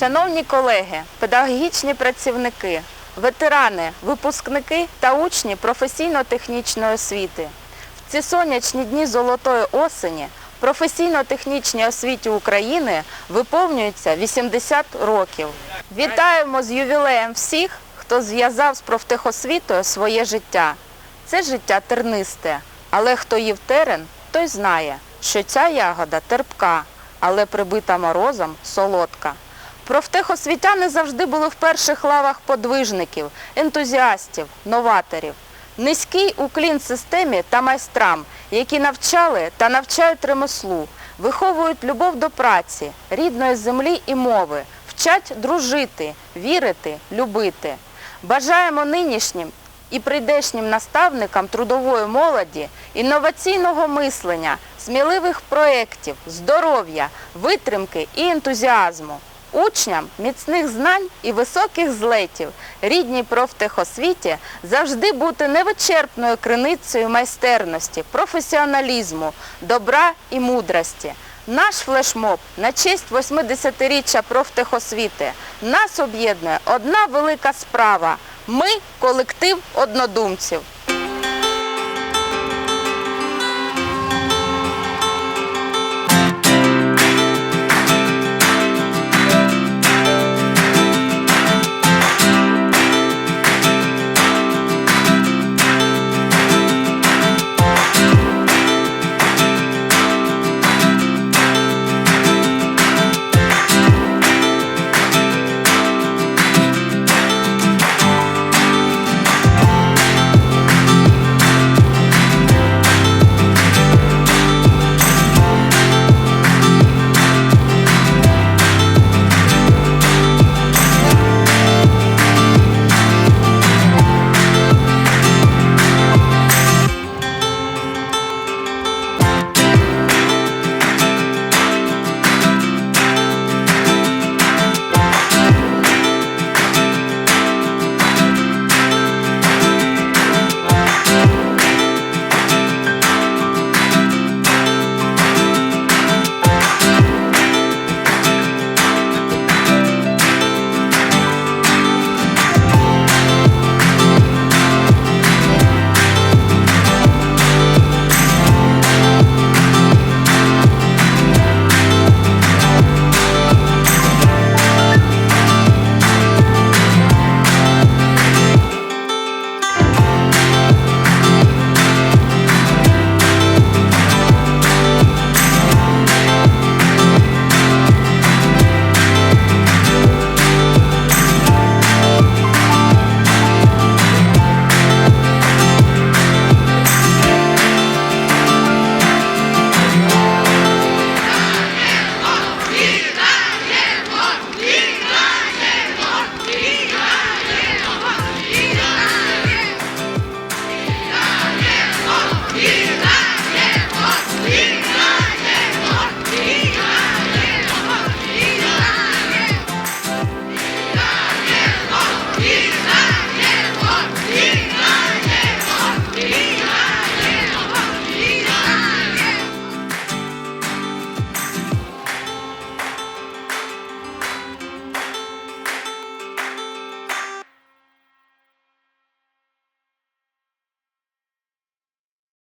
Шановні колеги, педагогічні працівники, ветерани, випускники та учні професійно-технічної освіти. В ці сонячні дні золотої осені професійно-технічній освіті України виповнюється 80 років. Вітаємо з ювілеєм всіх, хто зв'язав з профтехосвітою своє життя. Це життя тернисте, але хто їв терен, той знає, що ця ягода терпка, але прибита морозом солодка. Профтехосвітяни завжди були в перших лавах подвижників, ентузіастів, новаторів. Низький уклін системі та майстрам, які навчали та навчають ремеслу, виховують любов до праці, рідної землі і мови, вчать дружити, вірити, любити. Бажаємо нинішнім і прийдешнім наставникам трудової молоді інноваційного мислення, сміливих проєктів, здоров'я, витримки і ентузіазму. Учням міцних знань і високих злетів, рідній профтехосвіті завжди бути невичерпною криницею майстерності, професіоналізму, добра і мудрості. Наш флешмоб на честь 80-річчя профтехосвіти нас об'єднує одна велика справа. Ми колектив однодумців.